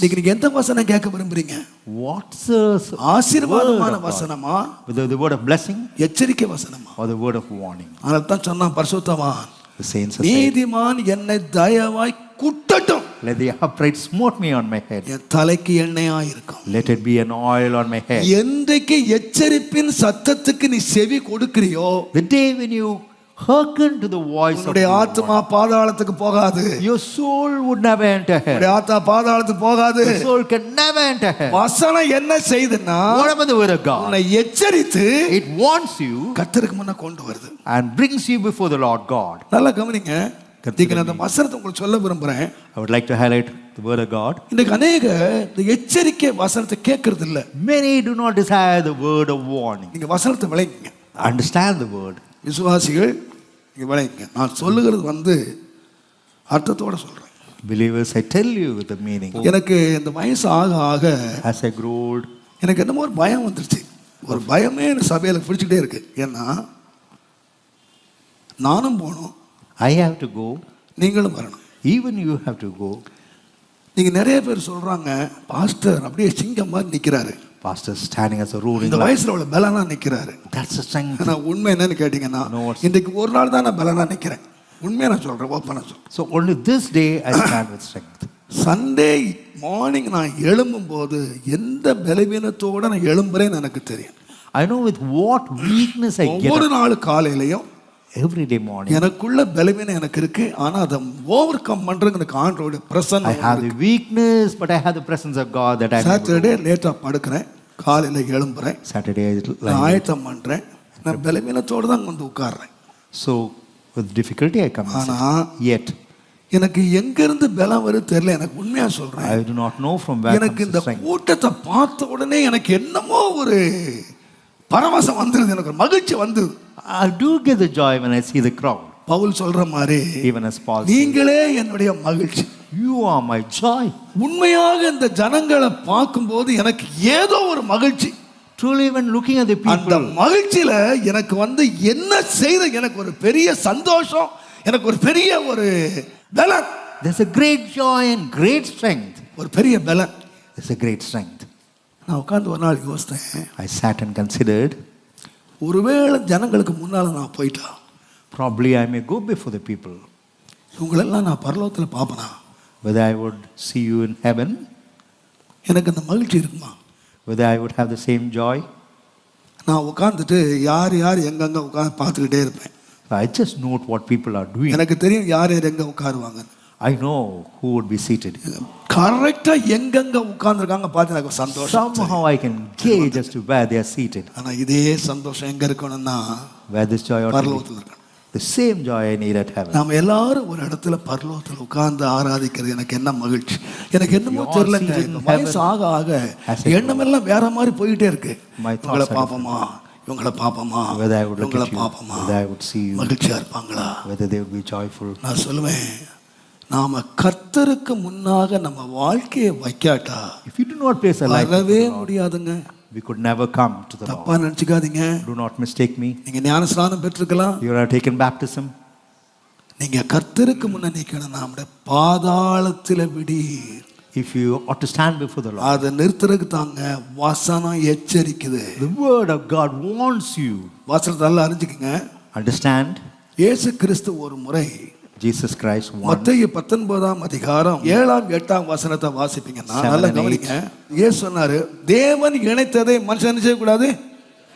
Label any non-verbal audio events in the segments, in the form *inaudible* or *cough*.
இன்னைக்கு நீங்க எந்த வசனம் கேட்க விரும்புறீங்க s- ஆசீர்வாதமான? வசனமா the word of blessing எச்சரிக்கை வசனமா or the word of warning. அதனால தான் சொன்னான் பரிசுத்தவான் நீதிமான் என்னை தயவாய் குட்டட்டும் Let the upright smote me on my head. என் தலைக்கு எண்ணெயா இருக்கும் Let it be an oil on my head. என்றைக்கு எச்சரிப்பின் சத்தத்துக்கு நீ செவி கொடுக்கிறியோ The day when you hearken to the voice of உன்னுடைய ஆத்மா பாதாளத்துக்கு போகாது your soul would never enter hell. உன்னுடைய ஆத்மா பாதாளத்துக்கு போகாது Your soul can never enter hell. வசனம் என்ன செய்துன்னா Whatever the word of God, உன்னை எச்சரித்து it warns you முன்ன கொண்டு வருது and brings you before the Lord God. நல்லா கவனிங்க நான் அந்த வசனத்தை உங்களுக்கு சொல்ல would like to highlight the word of God. இன்னைக்கு அநேக இந்த எச்சரிக்கை வசனத்தை கேட்கறது இல்ல Many do not desire the word of warning. நீங்க வசனத்தை விளங்குங்க Understand the word. விசுவாசிகள் விளங்குங்க நான் சொல்லுகிறது வந்து அர்த்தத்தோட சொல்றேன் Believers, I tell you the meaning. எனக்கு இந்த வயசு ஆக ஆக I grew old, எனக்கு என்னமோ ஒரு பயம் வந்துருச்சு ஒரு பயமே எனக்கு சபையில் பிடிச்சிக்கிட்டே இருக்கு ஏன்னா நானும் போகணும் I have to go. நீங்களும் வரணும் Even you have to go. நீங்க நிறைய பேர் சொல்றாங்க பாஸ்டர் அப்படியே சிங்கம் மாதிரி நிக்கிறாரு. Pastor standing as a ruling இந்த. வயசுல உள்ள பலனா நிக்கிறாரு. The strength. ஆனா உண்மை என்னன்னு கேட்டீங்கன்னா இன்றைக்கு ஒரு நாள் தான் நான் பலனா நிக்கிறேன். உண்மையை நான் சொல்றேன் ஓப்பனா சொல்றேன். So only this day I stand with strength. Sunday morning நான் எழும்பும் போது எந்த பலவீனத்தோட நான் எழும்புறேன்னு எனக்கு தெரியும். I know with what weakness I get ஒவ்வொரு நாள் காலையிலையும் day morning. எனக்குள்ள பலவீனம் எனக்கு இருக்கு ஆனா அதை ஓவர் கம் பண்றதுக்கு எனக்கு ஆண்டோட I பிரசன்ன have the weakness, but I have the presence of God that I Saturday லேட்டா படுக்கிறேன் காலையில எழும்புறேன் Saturday I நான். ஆயத்தம் பண்றேன் நான் பலவீனத்தோட தான் வந்து உட்கார்றேன் So with difficulty I come. and ஆனா. Yet எனக்கு எங்க இருந்து பலம் வருது தெரியல எனக்கு உண்மையா சொல்றேன் I do not know from where எனக்கு இந்த. கூட்டத்தை பார்த்த உடனே எனக்கு என்னமோ ஒரு பரவசம் வந்துருது எனக்கு ஒரு மகிழ்ச்சி வந்தது I do get the joy when I see the crowd. Pavul சொல்ற மாதிரி Even as Paul says, நீங்களே என்னுடைய மகிழ்ச்சி you are my joy. உண்மையாக இந்த ஜனங்களை பார்க்கும்போது எனக்கு ஏதோ ஒரு மகிழ்ச்சி Truly when looking at the அந்த people, மகிழ்ச்சியில எனக்கு வந்து என்ன செய்த எனக்கு ஒரு பெரிய சந்தோஷம் எனக்கு ஒரு பெரிய ஒரு பலன் there's a great joy and great strength. ஒரு பெரிய பலன் There's a great strength. நான் உட்கார்ந்து ஒரு நாள் யோசித்தேன் I sat and considered, ஒருவேளை ஜனங்களுக்கு முன்னால நான் போயிட்டா probably I may go before the people. இவங்களெல்லாம் நான் பரலோகத்தில் பார்ப்பனா Whether I would see you in heaven, எனக்கு அந்த மகிழ்ச்சி இருக்குமா whether I would have the same joy. நான் உட்காந்துட்டு யார் யார் எங்கெங்க உட்காந்து பார்த்துக்கிட்டே இருப்பேன் I just note what people are doing. எனக்கு தெரியும் யார் யார் எங்க உட்காருவாங்க I know who would be seated. கரெக்டா எங்கெங்க உட்கார்ந்துருக்காங்க பார்த்து எனக்கு சந்தோஷம் Somehow I can gauge as to where they are seated. ஆனா இதே சந்தோஷம் எங்க இருக்கணும்னா Where this joy ought பரலோகத்தில் இருக்கணும். The same joy I need at heaven. நாம எல்லாரும் ஒரு இடத்துல பரலோகத்தில் உட்கார்ந்து ஆராதிக்கிறது எனக்கு என்ன மகிழ்ச்சி எனக்கு என்னமோ தெரியலங்க வயசு. ஆக ஆக எண்ணமெல்லாம் வேற மாதிரி போயிட்டே இருக்கு are பாப்போமா இவங்களை பாப்போமா இவங்களை பாப்போமா மகிழ்ச்சியா இருப்பாங்களா they would be joyful. நான் சொல்லுவேன் நாம கர்த்தருக்கு முன்னாக நம்ம வாழ்க்கையை வைக்காட்டா If you do not place a life, வரவே முடியாதுங்க we could never come to the. தப்பா நினைச்சுக்காதீங்க Do not mistake me. நீங்க ஞானஸ்நானம் பெற்றிருக்கலாம் You are taken baptism. நீங்க கர்த்தருக்கு முன்ன நிக்கணும் நம்முடைய பாதாளத்தில விடி If you ought to stand before the Lord. அதை நிறுத்துறதுக்கு தாங்க வசனம் எச்சரிக்குது The word of God warns you. வசனத்தை நல்லா அறிஞ்சுக்குங்க Understand? இயேசு கிறிஸ்து ஒரு முறை Christ once. மத்திய பத்தொன்பதாம் அதிகாரம் ஏழாம் எட்டாம் வசனத்தை வாசிப்பீங்கன்னா Seven நல்லா கவனிங்க. ஏசு சொன்னாரு தேவன் இணைத்ததை மனுஷன் செய்யக்கூடாது?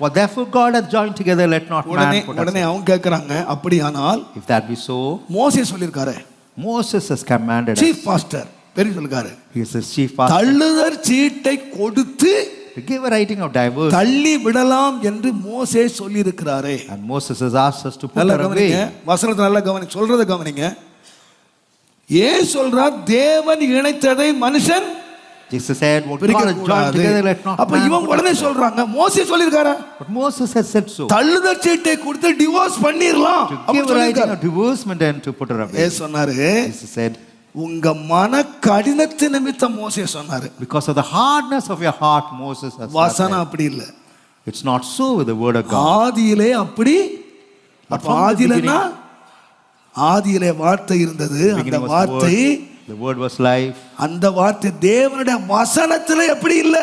What therefore God hath joined together, let not man put உடனே. அவங்க கேட்கறாங்க அப்படியானால் If that be so, மோசே சொல்லியிருக்காரு. Moses has commanded. Chief pastor பெரிய சொல்லிருக்காரு He is the chief pastor. தள்ளுதற் சீட்டை கொடுத்து give a writing of divorce. தள்ளி விடலாம் என்று மோசே சொல்லியிருக்கிறாரே And Moses has asked us to put நல்லா her கவனிங்க away. வசனத்தை நல்லா கவனி சொல்றத கவனிங்க ஏன் சொல்றார் தேவன் இணைத்ததை மனுஷன் Jesus said, What God பிரிக்க has joined கூடாது together, let not அப்ப put உடனே. சொல்றாங்க மோசே சொல்லியிருக்காரா But Moses has said so. தள்ளுதற் சீட்டை கொடுத்து டிவோர்ஸ் பண்ணிரலாம் அப்படி of divorcement and to put her away. ஏ சொன்னாரு Jesus said, உங்க மன கடினத்து நிமித்தம் மோசே சொன்னாரு the hardness of your heart, Moses has not வசனம். அப்படி இல்ல It's not so with the word of God. ஆதியிலே அப்படி அப்ப ஆதியிலன்னா ஆதியிலே வார்த்தை இருந்தது அந்த வார்த்தை The word was life. அந்த வார்த்தை தேவனுடைய வசனத்துல எப்படி இல்ல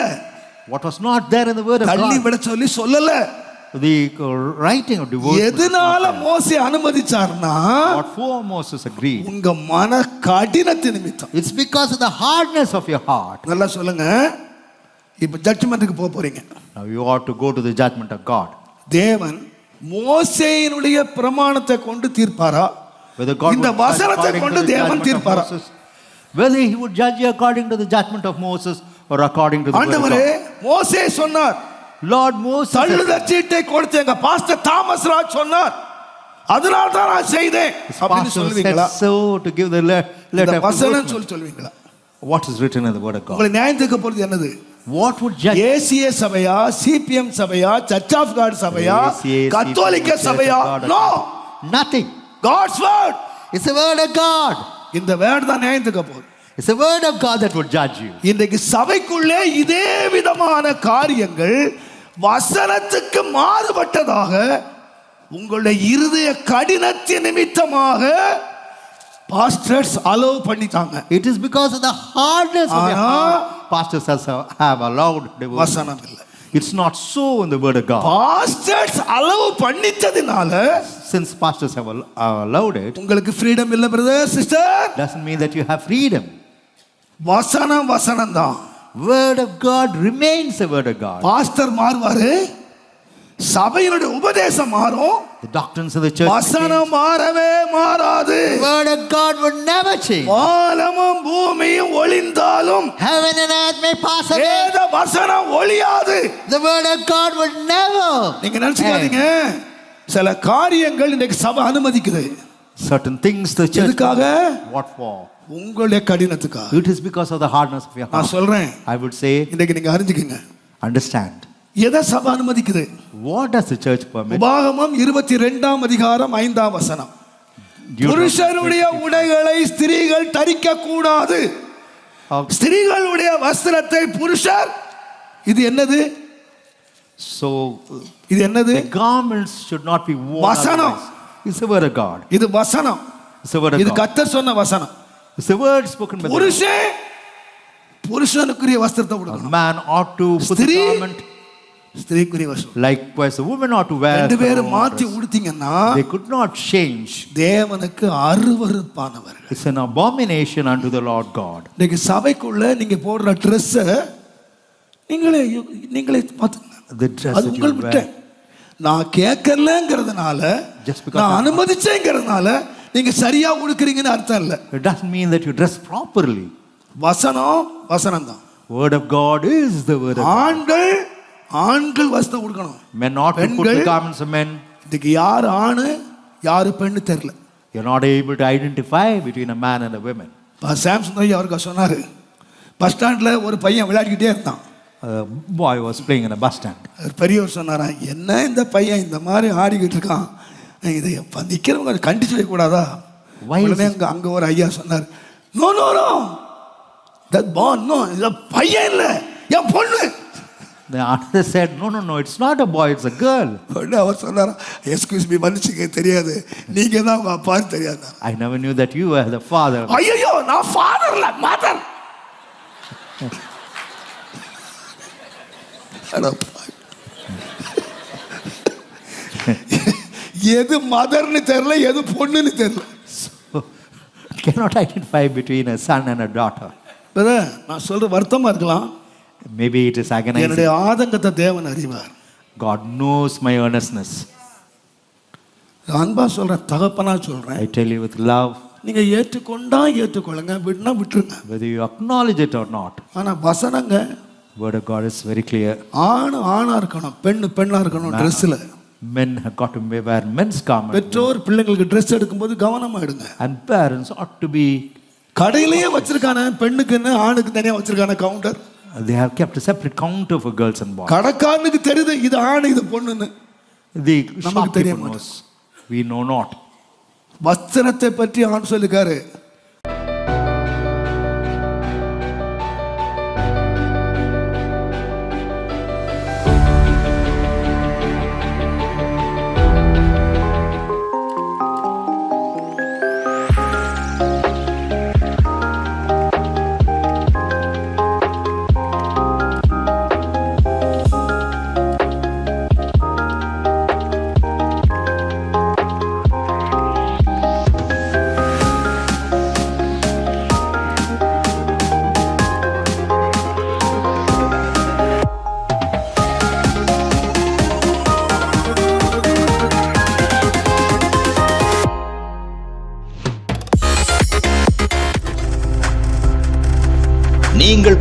What was not there in the word of தள்ளி God. விட சொல்லி சொல்லல The uh, writing of the word. was எதனால. மோசே அனுமதிச்சார்னா What for Moses agreed. உங்க மன கடினத்து நிமித்தம் It's because of the hardness of your heart. நல்லா சொல்லுங்க இப்ப ஜட்ஜ்மெண்ட்டுக்கு போக போறீங்க Now you ought to go to the judgment of God. தேவன் மோசேயினுடைய பிரமாணத்தை கொண்டு தீர்ப்பாரா இந்த வசனத்தை கொண்டு தேவன் தீர்ப்பாரா whether he would judge you according to the judgment of Moses or according to the ஆண்டவரே. மோசே சொன்னார் Moses, said, தள்ளுதல் சீட்டை கொடுத்து எங்க பாஸ்டர் தாமஸ் ராஜ் சொன்னார் அதனால தான் நான் செய்தேன் அப்படின்னு சொல்லுவீங்களா so to give the letter. வசனம். சொல்லி சொல்லுவீங்களா What is written in the word of God? உங்களை நியாயம் தீர்க்க போறது என்னது What would judge? ஏசிய சபையா சிபிஎம் சபையா சர்ச் ஆஃப் காட் சபையா கத்தோலிக்க சபையா. No Nothing. God's word It's the word of God. இந்த வேர்ட் தான் நியாயம் தீர்க்க போகுது It's the word of God that would judge you. இன்றைக்கு சபைக்குள்ளே இதே விதமான காரியங்கள் வசனத்துக்கு மாறுபட்டதாக உங்களுடைய இருதய கடினத்தின் நிமித்தமாக பாஸ்டர்ஸ் அலோவ் பண்ணிட்டாங்க because of the hardness of your ஆனா, heart. Pastors has- have allowed divorce. வசனம் இல்லை It's not so in the word of God. Pastors allow பண்ணிட்டதுனால Since pastors have al- allowed it, உங்களுக்கு ஃப்ரீடம் இல்லை brother sister doesn't mean that you have freedom. வசனம் வசனம் தான் Word of God remains the word of God. Pastor மாறுவாரு சபையினுடைய உபதேசம் மாறும் The doctrines of the church. வசனம் மாறவே மாறாது word of God would never change. வானமும் பூமியும் ஒளிந்தாலும் Heaven and earth may pass away. வேத வசனம் ஒளியாது The word of God would never. நீங்க நினைச்சுக்காதீங்க சில காரியங்கள் இன்னைக்கு சபை அனுமதிக்குது Certain things the church. எதுக்காக What for? உங்களுடைய கடினத்துக்காக It is because of the hardness of your நான். சொல்றேன் I would say, இன்னைக்கு நீங்க அறிஞ்சுக்கங்க understand. எதை சபை அனுமதிக்குது What does the church permit? உபாகமம் இருபத்தி ரெண்டாம் அதிகாரம் ஐந்தாம் வசனம் புருஷனுடைய உடைகளை ஸ்திரீகள் தரிக்க கூடாது ஸ்திரீகளுடைய வஸ்திரத்தை புருஷர் இது என்னது So இது என்னது garments should not be worn. வசனம். It's the word of God. இது வசனம் இது. கத்தர் சொன்ன வசனம் It's the word spoken by the புருஷன் புருஷனுக்குரிய வஸ்திரத்தை A கொடுக்கணும் man ought to put the ஸ்திரீ garment. ஸ்திரீக்குரிய வஸ்திரம் Likewise, the woman ought to wear. ரெண்டு her பேரும் own மாத்தி dress. உடுத்தீங்கன்னா They could not change. தேவனுக்கு அருவருப்பானவர்கள் It's an abomination unto the Lord God. இன்னைக்கு சபைக்குள்ள நீங்க போடுற ட்ரெஸ்ஸை நீங்களே நீங்களே பார்த்துங்க The dress அது that you உங்கள் wear. விட்டேன் நான் கேட்கலங்கிறதுனால Just because நான் I'm- அனுமதிச்சேங்கிறதுனால நீங்க சரியா உடுக்குறீங்கன்னு அர்த்தம் இல்லை It doesn't mean that you dress properly. வசனம் வசனம் தான் Word of God is the word of God. ஆண்கள் ஆண்கள் வஸ்திரம் கொடுக்கணும் Men put the பெண்கள் garments of men. இதுக்கு யார் ஆணு யாரு பெண்ணு தெரியல You're not able to identify between a man and a woman. Samson ஐயா அவருக்கு சொன்னாரு பஸ் ஸ்டாண்ட்ல ஒரு பையன் விளையாடிக்கிட்டே இருந்தான் playing in a bus stand. அவர் பெரியவர் சொன்னாராம் என்ன இந்த பையன் இந்த மாதிரி ஆடிக்கிட்டு இருக்கான் இதை எப்ப நிக்கிறவங்க கண்டிச்சு வைக்கக்கூடாதா? உடனே அங்க அங்க ஒரு ஐயா சொன்னார் நோ நோ நோ தட் பான் நோ இது பையன் இல்லை. என் பொண்ணு. The other said, No, no, no, it's not a boy, it's a girl. உடனே அவர் சொன்னாரா எஸ்கியூஸ் மீ மன்னிச்சுங்க தெரியாது. நீங்க தான் உங்க அப்பான்னு தெரியாது? I never knew that you were the father. ஐயோ நான் ஃபாதர் இல்ல மதர் *laughs* எது மதர்னு தெரியல எது பொண்ணுன்னு தெரியல So, cannot identify between a son and a daughter. Brother, நான் சொல்ற வருத்தமா இருக்கலாம் Maybe it is agonizing. என்னுடைய ஆதங்கத்தை தேவன் அறிவார் God knows my earnestness. நான் அன்பா சொல்றேன் தகப்பனா சொல்றேன் I tell you with love, நீங்க ஏற்றுக்கொண்டா ஏற்றுக்கொள்ளுங்க விட்டுனா விட்டுருங்க whether you acknowledge it or not. ஆனா வசனங்க Word of God is very clear. ஆண் ஆணா இருக்கணும் பெண்ணு பெண்ணா இருக்கணும் ட்ரெஸ்ல Men have got to wear men's garments. பெற்றோர் பிள்ளைங்களுக்கு ட்ரெஸ் எடுக்கும்போது கவனமா எடுங்க And parents ought to be, கடையிலேயே வச்சிருக்கான பெண்ணுக்குன்னு ஆணுக்கு தனியா வச்சிருக்கான counter they have kept a separate counter for girls and boys. கடைக்காரனுக்கு தெரியுது இது ஆணு இது பொண்ணுன்னு The நமக்கு தெரிய knows. We know not. வஸ்திரத்தை பற்றி ஆண் சொல்லிருக்காரு